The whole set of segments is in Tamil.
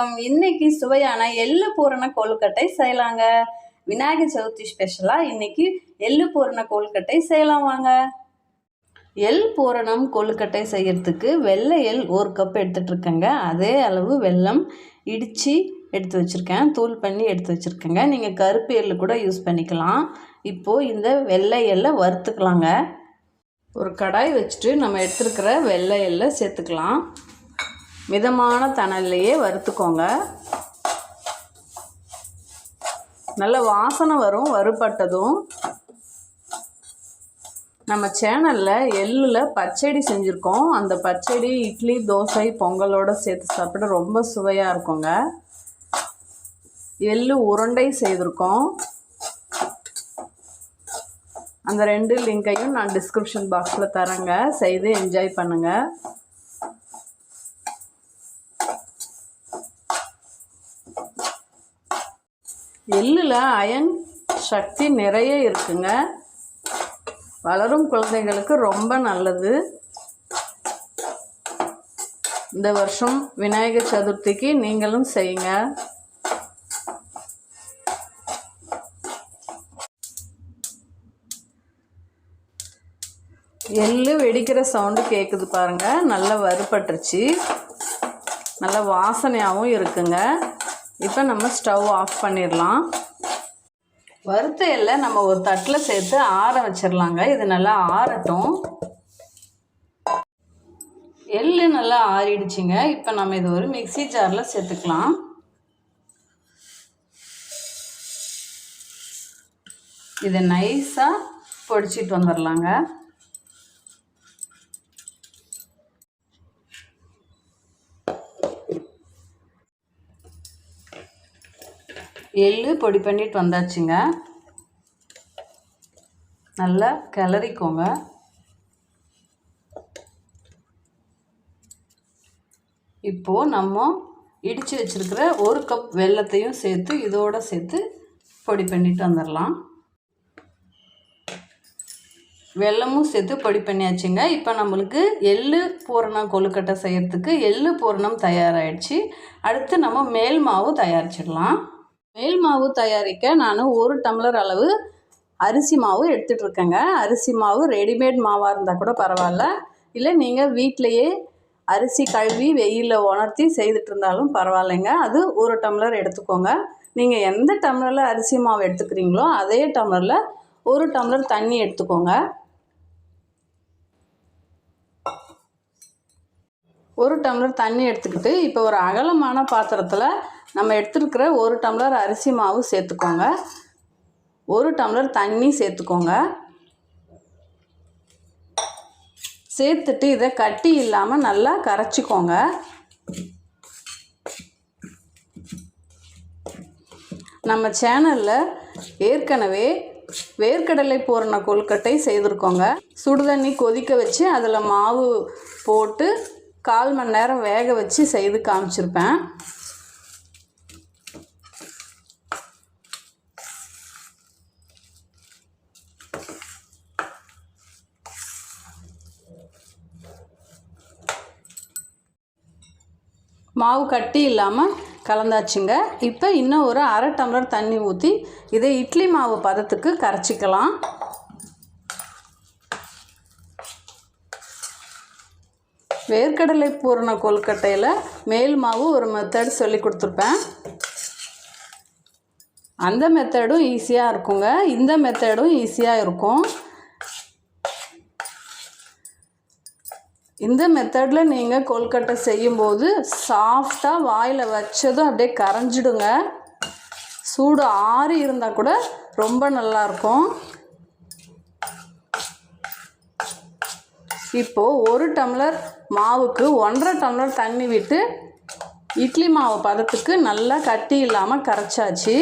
வணக்கம். இன்னைக்கு சுவையான எள்ளு பூரண கொழுக்கட்டை செய்யலாங்க. விநாயகர் சதுர்த்தி ஸ்பெஷலாக இன்னைக்கு எள்ளு பூரண கொழுக்கட்டை செய்யலாம் வாங்க. எள் பூரணம் கொழுக்கட்டை செய்கிறதுக்கு வெள்ளை எள் ஒரு கப் எடுத்துகிட்ருக்கேங்க அதே அளவு வெல்லம் இடித்து எடுத்து வச்சுருக்கேன். தூள் பண்ணி எடுத்து வச்சுருக்கேங்க. நீங்கள் கருப்பு எள்ளு கூட யூஸ் பண்ணிக்கலாம். இப்போது இந்த வெள்ளை எள்ளை வறுத்துக்கலாங்க. ஒரு கடாய் வச்சுட்டு நம்ம எடுத்துருக்கிற வெள்ளை எள்ளை சேர்த்துக்கலாம். மிதமான தணல்லையே வறுத்துக்கோங்க. நல்ல வாசனை வரும் வறுபட்டதும். நம்ம சேனலில் எள்ளில் பச்சடி செஞ்சுருக்கோம். அந்த பச்சடி இட்லி தோசை பொங்கலோடு சேர்த்து சாப்பிட ரொம்ப சுவையாக இருக்குங்க. எள்ளு உருண்டை செய்திருக்கோம். அந்த ரெண்டு லிங்கையும் நான் டிஸ்கிரிப்ஷன் பாக்ஸில் தரேங்க. செய்து என்ஜாய் பண்ணுங்கள் எள்ளில் அயன் சக்தி நிறைய இருக்குங்க. வளரும் குழந்தைகளுக்கு ரொம்ப நல்லது. இந்த வருஷம் விநாயகர் சதுர்த்திக்கு நீங்களும் செய்யுங்க. எள்ளு வெடிக்கிற சவுண்டு கேட்குது பாருங்கள் நல்லா வறுபட்டுருச்சு. நல்ல வாசனையாகவும் இருக்குங்க. இப்போ நம்ம ஸ்டவ் ஆஃப் பண்ணிடலாம். வறுத்த எல்லை நம்ம ஒரு தட்டில் சேர்த்து ஆற வச்சிடலாங்க. இது நல்லா ஆறட்டும். எள்ளு நல்லா ஆறிடுச்சுங்க. இப்போ நம்ம இது ஒரு மிக்ஸி ஜாரில் சேர்த்துக்கலாம். இதை நைஸாக பொடிச்சிட்டு வந்துடலாங்க. எள்ளு பொடி பண்ணிட்டு வந்தாச்சுங்க. நல்லா கிளறிக்கோங்க. இப்போது நம்ம இடித்து வச்சுருக்கிற ஒரு கப் வெல்லத்தையும் சேர்த்து இதோடு சேர்த்து பொடி பண்ணிட்டு வந்துடலாம். வெல்லமும் சேர்த்து பொடி பண்ணியாச்சுங்க. இப்போ நம்மளுக்கு எள்ளு பூரணம் கொழுக்கட்டை செய்கிறதுக்கு எள்ளு பூரணம் தயாராகிடுச்சு அடுத்து நம்ம மேல் மாவு தயாரிச்சிடலாம். மேல் மாவு தயாரிக்க நான் ஒரு டம்ளர் அளவு அரிசி மாவு எடுத்துகிட்ருக்கேங்க அரிசி மாவு ரெடிமேட் மாவாக இருந்தால் கூட பரவாயில்ல. இல்லை நீங்கள் வீட்டிலையே அரிசி கழுவி வெயிலில் உணர்த்தி செய்துட்டு இருந்தாலும் பரவாயில்லைங்க. அது ஒரு டம்ளர் எடுத்துக்கோங்க. நீங்கள் எந்த டம்ளரில் அரிசி மாவு எடுத்துக்கிறீங்களோ அதே டம்ளரில் ஒரு டம்ளர் தண்ணி எடுத்துக்கோங்க. ஒரு டம்ளர் தண்ணி எடுத்துக்கிட்டு இப்போ ஒரு அகலமான பாத்திரத்தில் நம்ம எடுத்துருக்கிற ஒரு டம்ளர் அரிசி மாவு சேர்த்துக்கோங்க. ஒரு டம்ளர் தண்ணி சேர்த்துக்கோங்க. சேர்த்துட்டு இதை கட்டி இல்லாமல் நல்லா கரைச்சிக்கோங்க. நம்ம சேனலில் ஏற்கனவே வேர்க்கடலை பூரண கொழுக்கட்டை செய்திருக்கோங்க. சுடுதண்ணி கொதிக்க வச்சு அதில் மாவு போட்டு கால் மணி நேரம் வேக வச்சு செய்து காமிச்சிருப்பேன். மாவு கட்டி இல்லாமல் கலந்தாச்சுங்க. இப்போ இன்னும் ஒரு அரை டம்ளர் தண்ணி ஊற்றி இதை இட்லி மாவு பதத்துக்கு கரைச்சிக்கலாம். வேர்க்கடலை பூரண கொல்கட்டையில் மேல் மாவு ஒரு மெத்தட் சொல்லி கொடுத்துருப்பேன். அந்த மெத்தடும் ஈஸியாக இருக்குங்க. இந்த மெத்தடும் ஈஸியாக இருக்கும். இந்த மெத்தடில் நீங்கள் கொல்கட்டை செய்யும்போது சாஃப்டாக வாயில் வச்சதும் அப்படியே கரைஞ்சிடுங்க. சூடு ஆறி இருந்தால் கூட ரொம்ப நல்லாயிருக்கும் இப்போது ஒரு டம்ளர் மாவுக்கு ஒன்றரை டம்ளர் தண்ணி விட்டு இட்லி மாவு பதத்துக்கு நல்லா கட்டி இல்லாமல் கரைச்சாச்சு.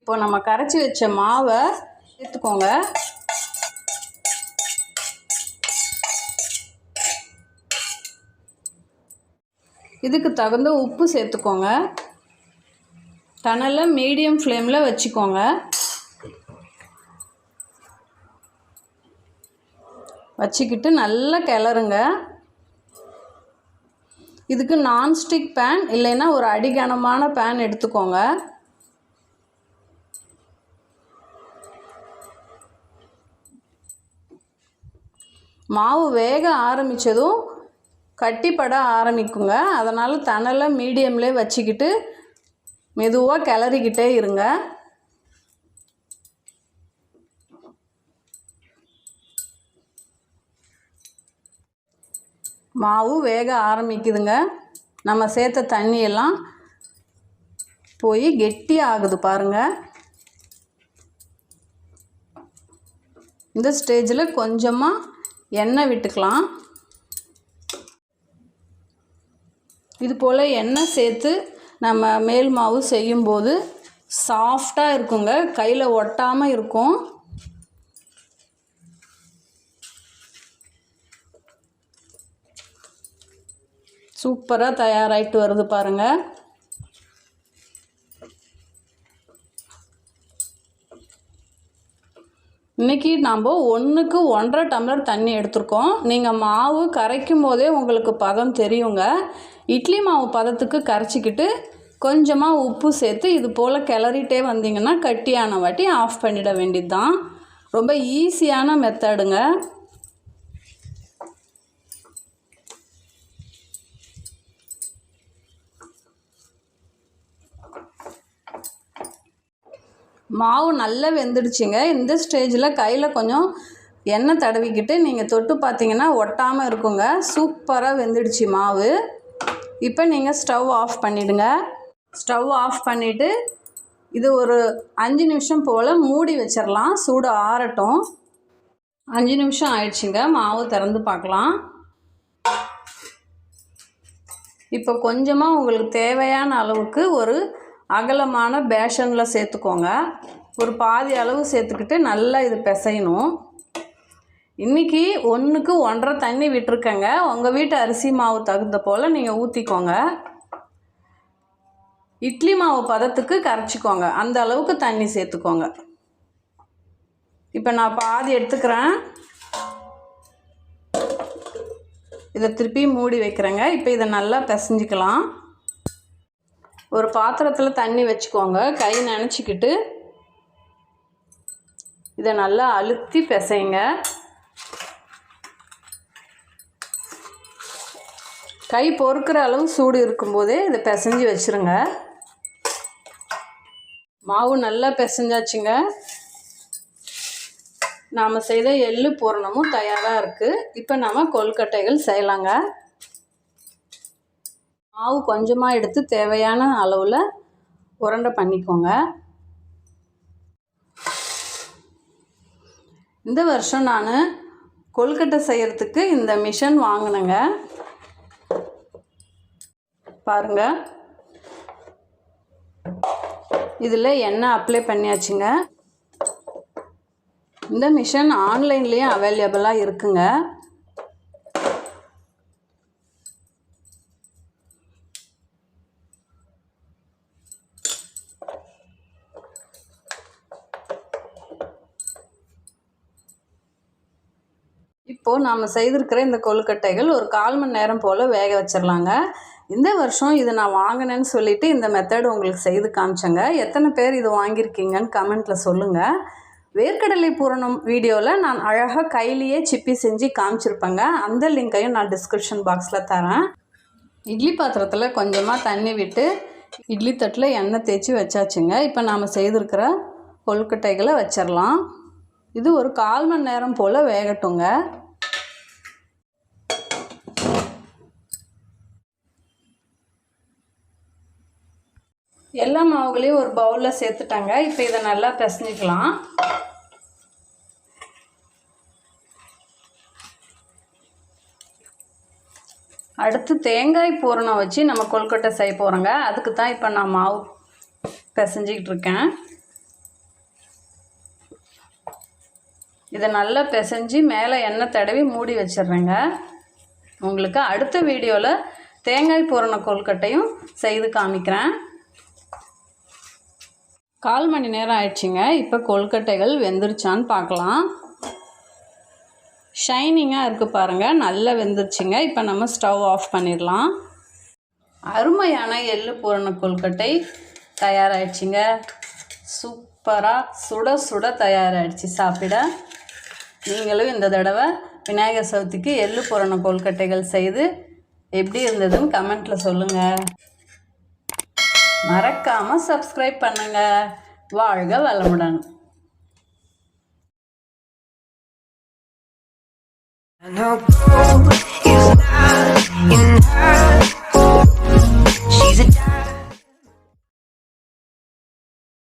இப்போ நம்ம கரைச்சி வச்ச மாவை சேர்த்துக்கோங்க. இதுக்கு தகுந்த உப்பு சேர்த்துக்கோங்க. டனலை மீடியம் ஃப்ளேமில் வச்சுக்கோங்க. வச்சுக்கிட்டு நல்லா கிளறுங்க. இதுக்கு நான்ஸ்டிக் பேன் இல்லைன்னா ஒரு அடிகனமான பேன் எடுத்துக்கோங்க. மாவு வேக ஆரம்பித்ததும் கட்டிப்பட ஆரம்பிக்குங்க. அதனால் தணலை மீடியம்லேயே வச்சுக்கிட்டு மெதுவாக கிளறிக்கிட்டே இருங்க. மாவு வேக ஆரம்பிக்குதுங்க. நம்ம சேர்த்த தண்ணியெல்லாம் போய் கெட்டி ஆகுது பாருங்கள் இந்த ஸ்டேஜில் கொஞ்சமாக எண்ணெய் விட்டுக்கலாம். இது போல் எண்ணெய் சேர்த்து நம்ம மேல் மாவு செய்யும்போது சாஃப்டாக இருக்குங்க. கையில் ஒட்டாமல் இருக்கும். சூப்பராக தயாராகிட்டு வருது பாருங்கள் இன்றைக்கி நம்ம ஒன்றுக்கு ஒன்றரை டம்ளர் தண்ணி எடுத்திருக்கோம். நீங்கள் மாவு கரைக்கும் போதே உங்களுக்கு பதம் தெரியுங்க. இட்லி மாவு பதத்துக்கு கரைச்சிக்கிட்டு கொஞ்சமாக உப்பு சேர்த்து இது போல் கிளறிட்டே வந்தீங்கன்னா கட்டியான வாட்டி ஆஃப் பண்ணிட வேண்டியது தான் ரொம்ப ஈஸியான மெத்தடுங்க மாவு நல்லா வெந்துடுச்சுங்க. இந்த ஸ்டேஜில் கையில் கொஞ்சம் எண்ணெய் தடவிக்கிட்டு நீங்கள் தொட்டு பார்த்தீங்கன்னா ஒட்டாமல் இருக்குங்க. சூப்பராக வெந்துடுச்சு மாவு. இப்போ நீங்கள் ஸ்டவ் ஆஃப் பண்ணிவிடுங்க ஸ்டவ் ஆஃப் பண்ணிவிட்டு இது ஒரு அஞ்சு நிமிஷம் போல் மூடி வச்சிடலாம் சூடு ஆறட்டும். அஞ்சு நிமிஷம் ஆயிடுச்சுங்க. மாவு திறந்து பார்க்கலாம் இப்போ கொஞ்சமாக உங்களுக்கு தேவையான அளவுக்கு ஒரு அகலமான பேஷனில் சேர்த்துக்கோங்க. ஒரு பாதி அளவு சேர்த்துக்கிட்டு நல்லா இது பிசையணும். இன்றைக்கி ஒன்றுக்கு ஒன்றரை தண்ணி விட்டுருக்கேங்க. உங்கள் வீட்டு அரிசி மாவு தகுந்த போல் நீங்கள் ஊற்றிக்கோங்க இட்லி மாவு பதத்துக்கு கரைச்சிக்கோங்க. அந்த அளவுக்கு தண்ணி சேர்த்துக்கோங்க. இப்போ நான் பாதி எடுத்துக்கிறேன். இதை திருப்பி மூடி வைக்கிறேங்க. இப்போ இதை நல்லா பிசைஞ்சிக்கலாம். ஒரு பாத்திரத்தில் தண்ணி வச்சுக்கோங்க. கை நினச்சிக்கிட்டு இதை நல்லா அழுத்தி பிசைங்க. கை பொறுக்கிற அளவு சூடு இருக்கும்போதே இதை பிசைஞ்சு வச்சுருங்க. மாவு நல்லா பிசைஞ்சாச்சுங்க. நாம் செய்த எள்ளு பூரணமும் தயாராக இருக்குது இப்போ நாம் கொழுக்கட்டைகள் செய்யலாங்க. மாவு கொஞ்சமாக எடுத்து தேவையான அளவில் உருண்டை பண்ணிக்கோங்க. இந்த வருஷம் நான் கொழுக்கட்டை செய்கிறதுக்கு இந்த மிஷின் வாங்கினேங்க. பாருங்கள் இதில் எண்ணெய் அப்ளை பண்ணியாச்சுங்க. இந்த மிஷின் ஆன்லைன்லேயும் அவைலபிளாக இருக்குங்க. இப்போது நாம் செய்திருக்கிற இந்த கொழுக்கட்டைகள் ஒரு கால் மணி நேரம் போல் வேக வச்சிடலாங்க இந்த வருஷம் இது நான் வாங்கினேன்னு சொல்லிவிட்டு இந்த மெத்தட் உங்களுக்கு செய்து காமிச்சேங்க. எத்தனை பேர் இது வாங்கியிருக்கீங்கன்னு கமெண்ட்டில் சொல்லுங்கள் வேர்க்கடலை பூரணம் வீடியோவில் நான் அழகாக கையிலேயே சிப்பி செஞ்சு காமிச்சிருப்பேங்க. அந்த லிங்க்கையும் நான் டிஸ்கிரிப்ஷன் பாக்ஸில் தரேன். இட்லி பாத்திரத்தில் கொஞ்சமாக தண்ணி விட்டு இட்லி தட்டில் எண்ணெய் தேய்ச்சி வச்சாச்சுங்க. இப்போ நாம் செய்திருக்கிற கொழுக்கட்டைகளை வச்சிடலாம் இது ஒரு கால் மணி நேரம் போல் வேகட்டுங்க. எல்லா மாவுகளையும் ஒரு பவுலில் சேர்த்துட்டாங்க. இப்போ இதை நல்லா பிசைஞ்சிக்கலாம். அடுத்து தேங்காய் பூரணம் வச்சு நம்ம கொல்கட்டை செய்ய போகிறோங்க அதுக்கு தான் இப்போ நான் மாவு பிசைஞ்சிக்கிட்டு இருக்கேன். இதை நல்லா பிசைஞ்சு மேலே எண்ணெய் தடவி மூடி வச்சிடுறேங்க. உங்களுக்கு அடுத்த வீடியோவில் தேங்காய் பூரண கொல்கட்டையும் செய்து காமிக்கிறேன். கால் மணி நேரம் ஆயிடுச்சுங்க. இப்போ கொழுக்கட்டைகள் வெந்துருச்சான்னு பார்க்கலாம். ஷைனிங்காக இருக்குது பாருங்கள் நல்லா வெந்துருச்சுங்க. இப்போ நம்ம ஸ்டவ் ஆஃப் பண்ணிடலாம். அருமையான எள்ளு பூரண கொழுக்கட்டை தயாராகிடுச்சிங்க சூப்பராக சுட சுட தயாராகிடுச்சு சாப்பிட நீங்களும் இந்த தடவை விநாயகர் சதுர்த்திக்கு எள்ளு பூரண கொழுக்கட்டைகள் செய்து எப்படி இருந்ததுன்னு கமெண்ட்டில் சொல்லுங்கள் மறக்காம சப்ஸ்கிரைப் பண்ணுங்க வாழ்க வளமுடன் I know is not enough.